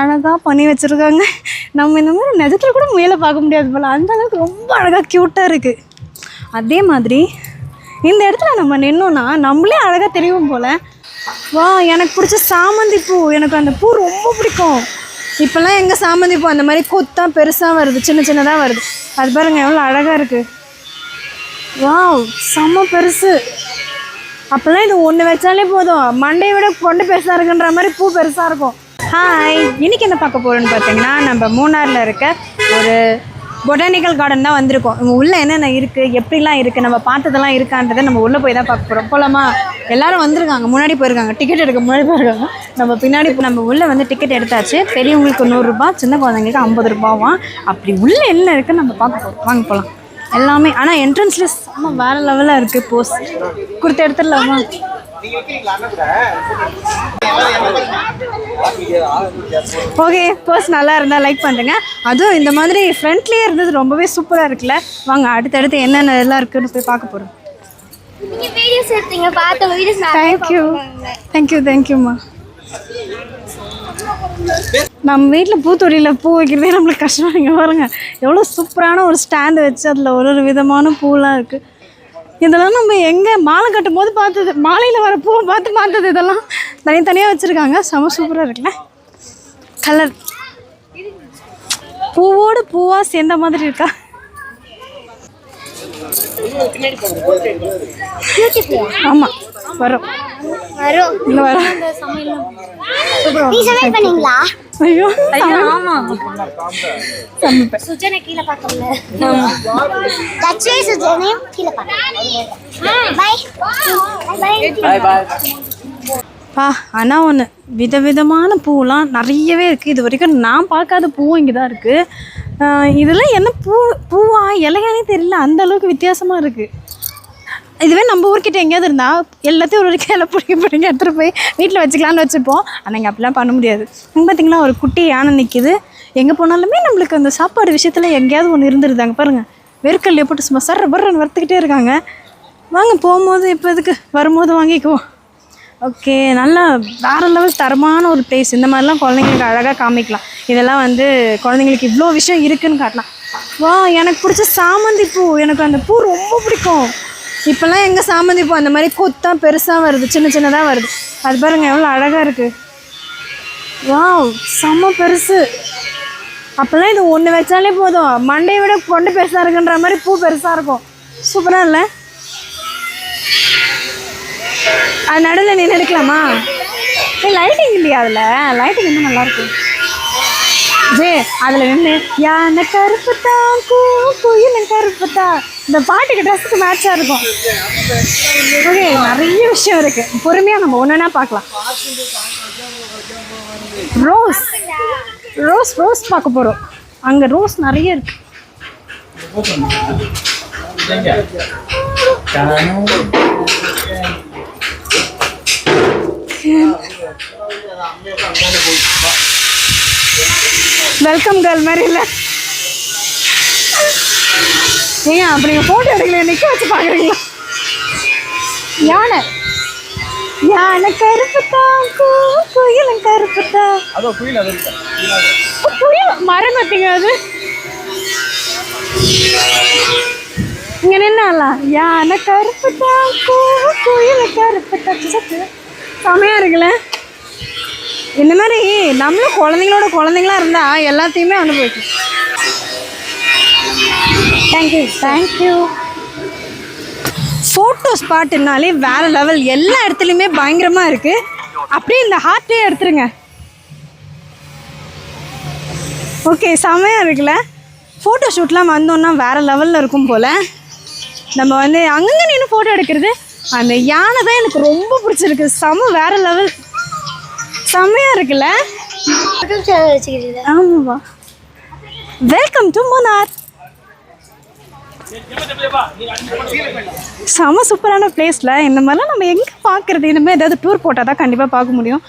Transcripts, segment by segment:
அழகாக பண்ணி வச்சுருக்காங்க. நம்ம இந்த மாதிரி நிஜத்தில் கூட முயலை பார்க்க முடியாது போல். அந்த அளவுக்கு ரொம்ப அழகாக க்யூட்டாக இருக்குது அதே மாதிரி இந்த இடத்துல நம்ம நின்னோன்னா நம்மளே அழகாக தெரியும் போல். வா எனக்கு பிடிச்ச சாமந்தி பூ. எனக்கு அந்த பூ ரொம்ப பிடிக்கும். இப்போல்லாம் எங்கள் சாமந்தி பூ? அந்த மாதிரி கொத்தாக பெருசாக வருது சின்ன சின்னதாக வருது. அது பாருங்கள் எவ்வளோ அழகாக இருக்குது வாவ் செம்ம பெருசு. அப்போல்லாம் இது ஒன்று வச்சாலே போதும். மண்டையை விட கொண்டு பெருசாக இருக்குன்ற மாதிரி பூ பெருசாக இருக்கும். ஹாய் இன்றைக்கி என்ன பார்க்க போகிறோன்னு பார்த்தீங்கன்னா நம்ம மூணாரில் இருக்க ஒரு பொட்டானிக்கல் கார்டன் தான் வந்திருக்கோம். இங்கே உள்ளே என்னென்ன இருக்குது எப்படிலாம் இருக்குது நம்ம பார்த்ததெல்லாம் இருக்கான்றதை நம்ம உள்ளே போய் தான் பார்க்க போகிறோம் போலாமா? எல்லாரும் வந்திருக்காங்க. முன்னாடி போயிருக்காங்க. டிக்கெட் எடுக்க முன்னாடி போயிருக்காங்க. நம்ம பின்னாடி நம்ம உள்ளே வந்து டிக்கெட் எடுத்தாச்சு. பெரியவங்களுக்கு நூறுரூபா சின்ன குழந்தைங்களுக்கு ஐம்பது ரூபாவாம் அப்படி உள்ளே என்ன இருக்குன்னு நம்ம பார்க்க போகிறோம் வாங்க போகலாம் எல்லாமே ஆனால் என்ட்ரன்ஸில் செம்ம வேறு லெவலாக இருக்குது போஸ் கொடுத்து எடுத்துடலாமா ஓகே போஸ் நல்லா இருந்தால் லைக் பண்ணுறேங்க அதுவும் இந்த மாதிரி ஃப்ரண்ட்லேயே இருந்தது ரொம்பவே சூப்பராக இருக்குல்ல? வாங்க அடுத்தடுத்து என்னென்ன எல்லாம் இருக்குன்னு போய் பார்க்க போகிறோம் தேங்க்யூ தேங்க்யூ தேங்க்யூம்மா நம்ம வீட்டில் பூத்தொடியில் பூ வைக்கிறதே நம்மளுக்கு கஷ்டம். இங்கே பாருங்க எவ்வளோ சூப்பரான ஒரு ஸ்டாண்டு வச்சு அதில் ஒரு ஒரு விதமான பூலாம் இருக்குது இதெல்லாம் நம்ம எங்கே மாலை கட்டும் போது பார்த்தது மாலையில் வர பூவை பார்த்து பார்த்தது இதெல்லாம் தனித்தனியாக வச்சுருக்காங்க. செம சூப்பராக இருக்குல்ல? கலர். பூவோடு பூவாக சேர்ந்த மாதிரி இருக்கா? ஆமாம் வரும். வரும். ஐயோ ஆமா. சுஜனை கீழே பார்க்கல லட்சுமி சுஜனையும் கீழே பார்க்கல பை பை பா பா ஆனால் ஒன்று விதவிதமான பூலாம் நிறையவே இருக்குது இது வரைக்கும் நான் பார்க்காத பூவும் இங்கே தான் இருக்குது இதெல்லாம் என்ன பூ பூவா இலையானே தெரியல. அந்த அளவுக்கு வித்தியாசமாக இருக்குது இதுவே நம்ம ஊர்கிட்ட எங்கேயாவது இருந்தால் எல்லாத்தையும் ஒரு ஒரு இலை பிடிக்க பிடிங்க எடுத்துகிட்டு போய் வீட்டில் வச்சுக்கலான்னு வச்சுப்போம். ஆனால் இங்கே அப்படிலாம் பண்ண முடியாது. இங்கே பார்த்தீங்களா ஒரு குட்டி யானை நிற்கிது எங்கே போனாலுமே நம்மளுக்கு அந்த சாப்பாடு விஷயத்தில் எங்கேயாவது ஒன்று இருந்துருதாங்க பாருங்கள் வெறுக்கல்லையே போட்டு சும்மா சர்ற பர்றன்னு வறுத்துக்கிட்டே இருக்காங்க. வாங்க போகும்போது இப்போ இதுக்கு வரும்போது வாங்கிக்குவோம். ஓகே நல்லா வேறு லெவல் தரமான ஒரு பிளேஸ் இந்த மாதிரிலாம் குழந்தைங்களுக்கு அழகாக காமிக்கலாம். இதெல்லாம் வந்து குழந்தைங்களுக்கு இவ்வளோ விஷயம் இருக்குதுன்னு காட்டலாம் வா எனக்கு பிடிச்ச சாமந்தி பூ. எனக்கு அந்த பூ ரொம்ப பிடிக்கும். இப்போல்லாம் எங்கே சாமந்தி பூ? அந்த மாதிரி கொத்தா பெருசாக வருது சின்ன சின்னதாக வருது. அது பாருங்கள் எவ்வளோ அழகாக இருக்குது வா செம்ம பெருசு. அப்போல்லாம் இது ஒன்று வச்சாலே போதும். மண்டையை விட கொண்டு பெருசாக இருக்குன்ற மாதிரி பூ பெருசாக இருக்கும். சூப்பராக இல்லை? அது நடுவில் நின்று எடுக்கலாமா? ஏ லைட்டிங் இல்லையா அதில்? லைட்டிங் இன்னும் நல்லாயிருக்கும் ஜே அதில் நின்று யானை கருப்பு தான் கூ குயில் கருப்பு தான். இந்த பாட்டுக்கு ட்ரெஸ்ஸுக்கு மேட்சாக இருக்கும். ஓகே நிறைய விஷயம் இருக்குது பொறுமையாக நம்ம ஒன்று ஒன்றா பார்க்கலாம். ரோஸ் ரோஸ் ரோஸ் பார்க்க போகிறோம் அங்கே ரோஸ் நிறைய இருக்கு. வெல்கம் கேர்ள் மாதிரி இல்லை ஏங்க அப்படி நீங்கள் ஃபோட்டோ எடுக்கல நிற்க வச்சு பார்க்குறீங்களா? யானை. யானை கருப்புத்தான் கூ குயிலும் கருப்புத்தான் அதோ குயில் மரம் பார்த்தீங்க அது. இங்க நின்னாலாம் யானை கருப்பு தான் குயில் கருப்பு தச்சு செமையாக இருக்குல்ல. இந்த மாதிரி நம்மளும் குழந்தைங்களோட குழந்தைங்களா இருந்தால் எல்லாத்தையுமே அனுபவிக்கும் தேங்க்யூ தேங்க்யூ ஃபோட்டோ ஸ்பாட்டுனாலே வேறு லெவல் எல்லா இடத்துலையுமே பயங்கரமாக இருக்குது அப்படியே இந்த ஹார்ட்டே எடுத்துருங்க. ஓகே செமையாக இருக்குல்ல. ஃபோட்டோ ஷூட்லாம் வந்தோன்னா வேறு லெவலில் இருக்கும் போல். நம்ம வந்து அங்கங்கே நின்று ஃபோட்டோ எடுக்கிறது அந்த யானை தான் எனக்கு ரொம்ப பிடிச்சிருக்கு. செம வேறு லெவல் செம்மையாக இருக்குல்ல? ஆமாவா வெல்கம் டு மூனார் செம சூப்பரான பிளேஸில் இந்த மாதிரிலாம் நம்ம எங்கே பார்க்குறது இனிமேல் ஏதாவது டூர் போட்டால் தான் கண்டிப்பாக பார்க்க முடியும்.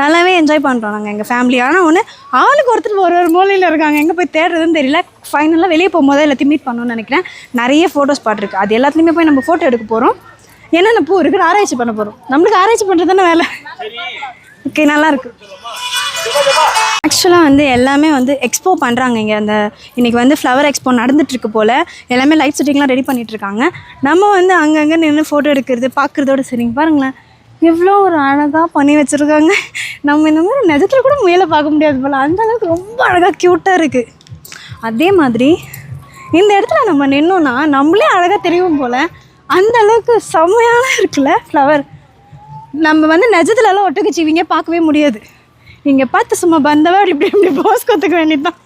நல்லாவே என்ஜாய் பண்ணுறோம் நாங்கள் எங்கள் ஃபேமிலி ஆனால் ஒன்று ஆளுக்கு ஒருத்தர் ஒரு ஒரு மூலையில் இருக்காங்க. எங்கே போய் தேடுறதுன்னு தெரியல. ஃபைனலாக வெளியே போகும்போது எல்லாத்தையும் மீட் பண்ணணும்னு நினைக்கிறேன். நிறைய ஃபோட்டோஸ் ஸ்பாட் இருக்குது அது எல்லாத்துலேயுமே போய் நம்ம ஃபோட்டோ எடுக்க போகிறோம் என்னென்ன பூ இருக்குன்னு ஆராய்ச்சி பண்ண போகிறோம் நம்மளுக்கு ஆராய்ச்சி பண்ணுறது தானே வேலை. ஓகே நல்லா இருக்கு ஆக்சுவலாக வந்து எல்லாமே வந்து எக்ஸ்போ பண்ணுறாங்க இங்கே அந்த இன்றைக்கி வந்து ஃப்ளவர் எக்ஸ்போ நடந்துகிட்ருக்கு போல். எல்லாமே லைட் செட்டிங்லாம் ரெடி பண்ணிகிட்ருக்காங்க நம்ம வந்து அங்கங்கே நின்று ஃபோட்டோ எடுக்கிறது பார்க்குறதோட சரிங்க பாருங்களேன். எவ்வளோ ஒரு அழகாக பண்ணி வச்சுருக்காங்க. நம்ம இந்த மாதிரி நிஜத்தில் கூட மேலே பார்க்க முடியாது போல். அந்த அளவுக்கு ரொம்ப அழகாக க்யூட்டாக இருக்குது அதே மாதிரி இந்த இடத்துல நம்ம நின்னோன்னா நம்மளே அழகாக தெரியும் போல். அந்த அளவுக்கு செம்மையான இருக்குல்ல ஃப்ளவர் நம்ம வந்து நிஜத்துலலாம் ஒட்டுக்குச்சிவிங்க பார்க்கவே முடியாது. நீங்கள் பார்த்து சும்மா பந்தவா இப்படி இப்படி போஸ் கொத்துக்க வேண்டியதுதான்.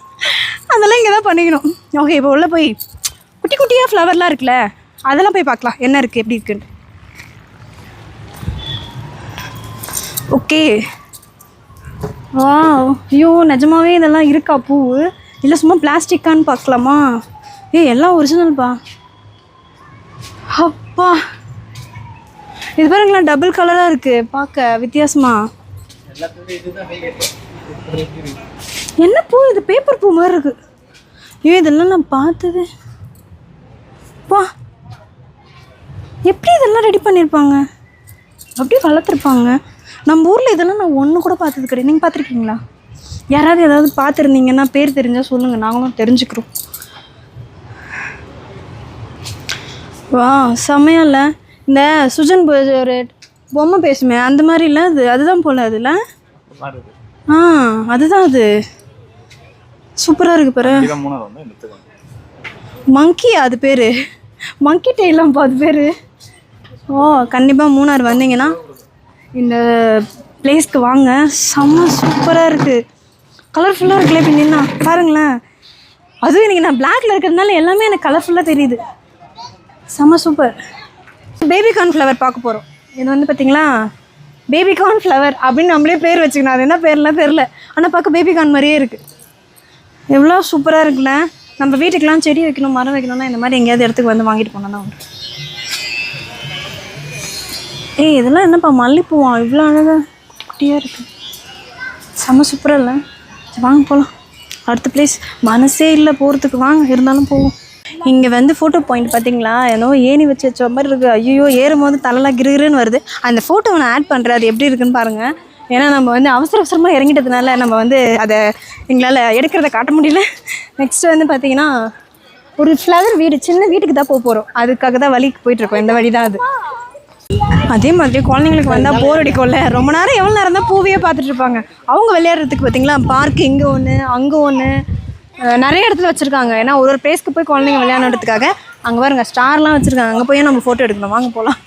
அதெல்லாம் இங்கே தான் பண்ணிக்கணும். ஓகே இப்போ உள்ளே போய் குட்டி குட்டியாக ஃப்ளவர்லாம் இருக்குல்ல அதெல்லாம் போய் பார்க்கலாம். என்ன இருக்குது எப்படி இருக்குன்னு. ஓகே வா ஐயோ நிஜமாவே இதெல்லாம் இருக்கா பூ இல்லை சும்மா பிளாஸ்டிக்கான்னு பார்க்கலாமா? ஏய் எல்லாம் ஒரிஜினல்ப்பா அப்பா. இது பாருங்களா டபுள் கலராக இருக்குது பார்க்க வித்தியாசமா. என்ன பூ இது? பேப்பர் பூ மாதிரி இருக்கு. ஐயோ இதெல்லாம் நான் பார்த்தது. பா. எப்படி இதெல்லாம் ரெடி பண்ணியிருப்பாங்க அப்படியே வளர்த்துருப்பாங்க. நம்ம ஊரில் இதெல்லாம் நான் ஒன்று கூட பார்த்தது கிடையாது. நீங்கள் பார்த்துருக்கீங்களா? யாராவது ஏதாவது பார்த்துருந்தீங்கன்னா பேர் தெரிஞ்சால் சொல்லுங்கள் நாங்களும் தெரிஞ்சுக்கிறோம். வா செம்மையா இல்ல இந்த சுஜன் ஒரு பொம்மை பேசுமே அந்த மாதிரி இல்லை அது அதுதான் போல அதில். ஆ அதுதான் அது. சூப்பராக இருக்கு பாரு. மங்கி அது பேர். மங்கி டெய்லாம்ப்பா அது பேர். ஓ கண்டிப்பாக மூணார் வந்தீங்கன்னா இந்த பிளேஸ்க்கு வாங்க. செம்ம சூப்பராக இருக்குது கலர்ஃபுல்லாக இருக்குல்ல இப்போ நின்னா பாருங்களேன். அதுவும் எனக்கு நான் பிளாக்ல இருக்கிறதுனால எல்லாமே எனக்கு கலர்ஃபுல்லாக தெரியுது. செம்ம சூப்பர். பேபி கார்ன் ஃப்ளவர் பார்க்க போகிறோம் இது வந்து பார்த்திங்களா பேபி கார்ன் ஃப்ளவர் அப்படின்னு நம்மளே பேர் வச்சுக்கணும். அது என்ன பேர்லாம் தெரில ஆனால் பார்க்க பேபி கார்ன் மாதிரியே இருக்குது எவ்வளோ சூப்பராக இருக்குல்ல? நம்ம வீட்டுக்கெலாம் செடி வைக்கணும் மரம் வைக்கணும்னா இந்த மாதிரி எங்கேயாவது இடத்துக்கு வந்து வாங்கிட்டு போனோம்னா உண்டு. ஏய் இதெல்லாம் என்னப்பா மல்லிப்பூவா? இவ்வளோ அழகாக குட்டியாக இருக்குது செம்ம சூப்பராக இல்லை? வாங்க போகலாம் அடுத்த பிளேஸ் மனசே இல்லை போகிறதுக்கு வாங்க இருந்தாலும் போவோம். இங்கே வந்து ஃபோட்டோ பாயிண்ட் பார்த்தீங்களா ஏதோ ஏணி வச்சு வச்ச மாதிரி இருக்குது ஐயோ ஏறும் போது தலைலாம் கிருகிருன்னு வருது. அந்த ஃபோட்டோவை நான் ஆட் பண்ணுறேன் அது எப்படி இருக்குன்னு பாருங்கள் ஏன்னா நம்ம வந்து அவசர அவசரமாக இறங்கிட்டதுனால நம்ம வந்து அதை எங்களால் எடுக்கிறத காட்ட முடியல. நெக்ஸ்ட் வந்து பார்த்தீங்கன்னா ஒரு ஃப்ளவர் வீடு சின்ன வீட்டுக்கு தான் போக போகிறோம் அதுக்காக தான் வழிக்கு போயிட்டுருக்கோம் இந்த வழி தான் அது. அதே மாதிரி குழந்தைங்களுக்கு வந்தால் போர் அடிக்கும்ல. ரொம்ப நேரம் எவ்வளோ நேரம் தான் பூவையே பார்த்துட்டு இருப்பாங்க. அவங்க விளையாடுறதுக்கு பார்த்தீங்களா பார்க் இங்கே ஒன்று அங்கே ஒன்று நிறைய இடத்துல வச்சுருக்காங்க. ஏன்னா ஒரு ஒரு பிளேஸ்க்கு போய் குழந்தைங்க விளையாடுறதுக்காக அங்கே பாருங்க ஸ்டார்லாம் வச்சுருக்காங்க. அங்கே போய் நம்ம ஃபோட்டோ எடுக்கணும்? வாங்க போகலாம்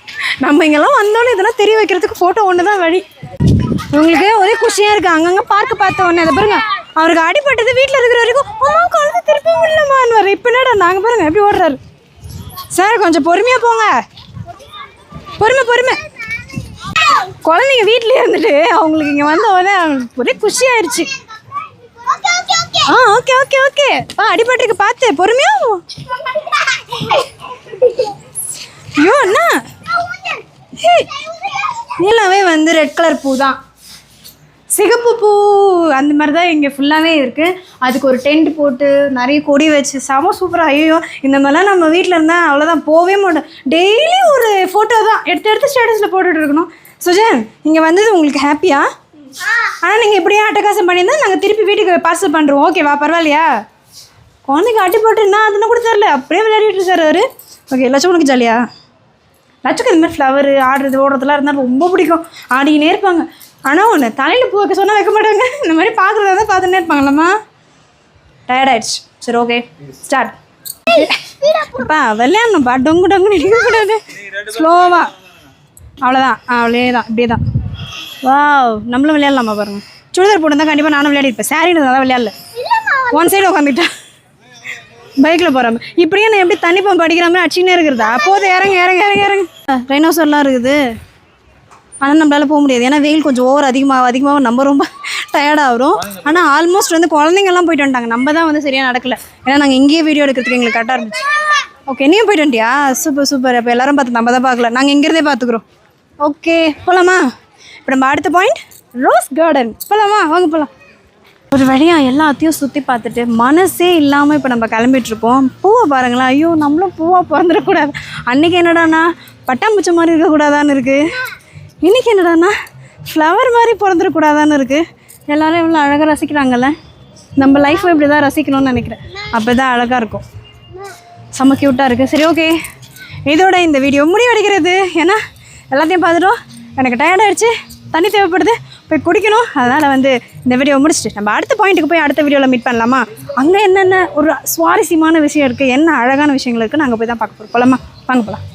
நம்ம இங்கெல்லாம் வந்தோன்னே இதெல்லாம் தெரிய வைக்கிறதுக்கு ஃபோட்டோ ஒன்று தான் வழி. இவங்களுக்கு ஒரே குஷியாக இருக்குது அங்கங்கே பார்க்க பார்த்த உடனே அதை பாருங்க அவருக்கு அடிபட்டது வீட்டில் இருக்கிற வரைக்கும் அம்மா குழந்தை திருப்பி முடியலமான்னு இப்போ என்னடா நாங்கள் பாருங்க எப்படி ஓடுறாரு. சார் கொஞ்சம் பொறுமையாக போங்க. பொறுமை பொறுமை. குழந்தைங்க வீட்டிலே இருந்துட்டு அவங்களுக்கு இங்கே வந்த உடனே அவங்களுக்கு ஒரே குஷி ஆயிடுச்சு ஆ ஓகே ஓகே ஓகே ஆ அடிபட்டிருக்கு பார்த்து பொறுமையா? ஐயோ அண்ணா. நீலாவே வந்து ரெட் கலர் பூ தான் சிகப்பு பூ அந்த மாதிரி தான் இங்கே ஃபுல்லாகவே இருக்குது அதுக்கு ஒரு டென்ட் போட்டு நிறைய கொடி வச்சு செம சூப்பராக ஐயோ இந்த மாதிரிலாம் நம்ம வீட்டில் இருந்தால் அவ்வளோதான் போகவே மாட்டோம். டெய்லி ஒரு ஃபோட்டோ தான். எடுத்து எடுத்து ஸ்டேட்டஸில் போட்டுட்டு இருக்கணும். சுஜன் இங்கே வந்தது உங்களுக்கு ஹாப்பியா ஆனால் நீங்கள் இப்படியே அட்டகாசம் பண்ணியிருந்தா நாங்கள் திருப்பி வீட்டுக்கு பார்சல் பண்ணுறோம் ஓகேவா பரவாயில்லையா? குழந்தைக்கு அட்டி போட்டு என்ன அதுன்னு கூட தெரில அப்படியே விளையாடிட்டு இருக்காரு அவர். ஓகே லட்சம் உனக்கு ஜாலியா லட்சக்கு இந்த மாதிரி ஃப்ளவரு ஆடுறது ஓடுறதுலாம் இருந்தால் ரொம்ப பிடிக்கும். ஆடிக்கினே இருப்பாங்க. ஆனால் ஒன்று தலையில் பூ வைக்க சொன்னால் வைக்க மாட்டாங்க. இந்த மாதிரி பார்க்குறதா தான் பார்த்துன்னே இருப்பாங்களம்மா? டயர்ட் ஆயிடுச்சு. சரி ஓகே ஸ்டார்ட் அப்பா விளையாடணும்ப்பா. டொங்கு டொங்கு கூடாது ஸ்லோவாக அவ்வளோதான் அவ்வளே தான் இப்படியே தான். வாவ் நம்மளும் விளையாடலாமா பாருங்க. சுடிதார் போட்டிருந்தா கண்டிப்பாக நானும் விளையாடிருப்பேன் சாரின்னு தான் விளையாடல. ஒன் சைடு உட்காந்துட்டேன் பைக்கில் போகிறாம இப்படியே நான் எப்படி தண்ணி பம்பு அடிக்கிற மாதிரி அடிச்சுனே இருக்கிறதா? போதும் இறங்க இறங்க இறங்க இறங்க. ரைனோசர்லாம் இருக்குது. ஆனால் நம்மளால போக முடியாது. ஏன்னா வெயில் கொஞ்சம் ஓவர் அதிகமாக அதிகமாக நம்ம ரொம்ப டயர்டாக வரும் ஆனால் ஆல்மோஸ்ட் வந்து குழந்தைங்கலாம் போயிட்டு வந்துட்டாங்க. நம்ம தான் வந்து சரியாக நடக்கல. ஏன்னா நாங்கள் இங்கேயே வீடியோ எடுக்கிறதுக்கு எங்களுக்கு கரெக்டாக இருந்துச்சு. ஓகே நீயும் போயிட்டு வந்துட்டியா? சூப்பர் சூப்பர் அப்போ எல்லாரும் பார்த்து நம்ம தான் பார்க்கல. நாங்கள் இங்கேருந்தே பார்த்துக்குறோம். ஓகே போகலாமா இப்போ நம்ம அடுத்த பாயிண்ட் ரோஸ் கார்டன் போகலாமா வாங்க போகலாம் ஒரு வழியாக எல்லாத்தையும் சுற்றி பார்த்துட்டு மனசே இல்லாமல் இப்போ நம்ம கிளம்பிட்டுருக்கோம் பூவை பாருங்களேன். ஐயோ நம்மளும் பூவாக பிறந்துடக்கூடாது. அன்றைக்கி என்னடாண்ணா பட்டாம்பூச்சி மாதிரி இருக்கக்கூடாதான்னு இருக்குது இன்றைக்கி என்னடாண்ணா ஃப்ளவர் மாதிரி பிறந்துடக்கூடாதான்னு இருக்குது எல்லோரும் இவ்வளோ அழகாக ரசிக்கிறாங்கல்ல? நம்ம லைஃப்பை இப்படி தான் ரசிக்கணும்னு நினைக்கிறேன். அப்போ தான் அழகாக இருக்கும். செம்ம க்யூட்டாக இருக்குது சரி ஓகே இதோட இந்த வீடியோ முடிவடைகிறது. ஏன்னா எல்லாத்தையும் பார்த்துட்டோம். எனக்கு tired தண்ணி தேவைப்படுது போய் குடிக்கணும். அதனால் வந்து இந்த வீடியோ முடிச்சுட்டு நம்ம அடுத்த பாயிண்ட்டுக்கு போய் அடுத்த வீடியோவில் மீட் பண்ணலாமா? அங்கே என்னென்ன ஒரு சுவாரஸ்யமான விஷயம் இருக்குது என்ன அழகான விஷயங்கள் இருக்குது நாங்கள் போய் தான் பார்க்க போகிறோம் போலாமா? வாங்க போகலாம்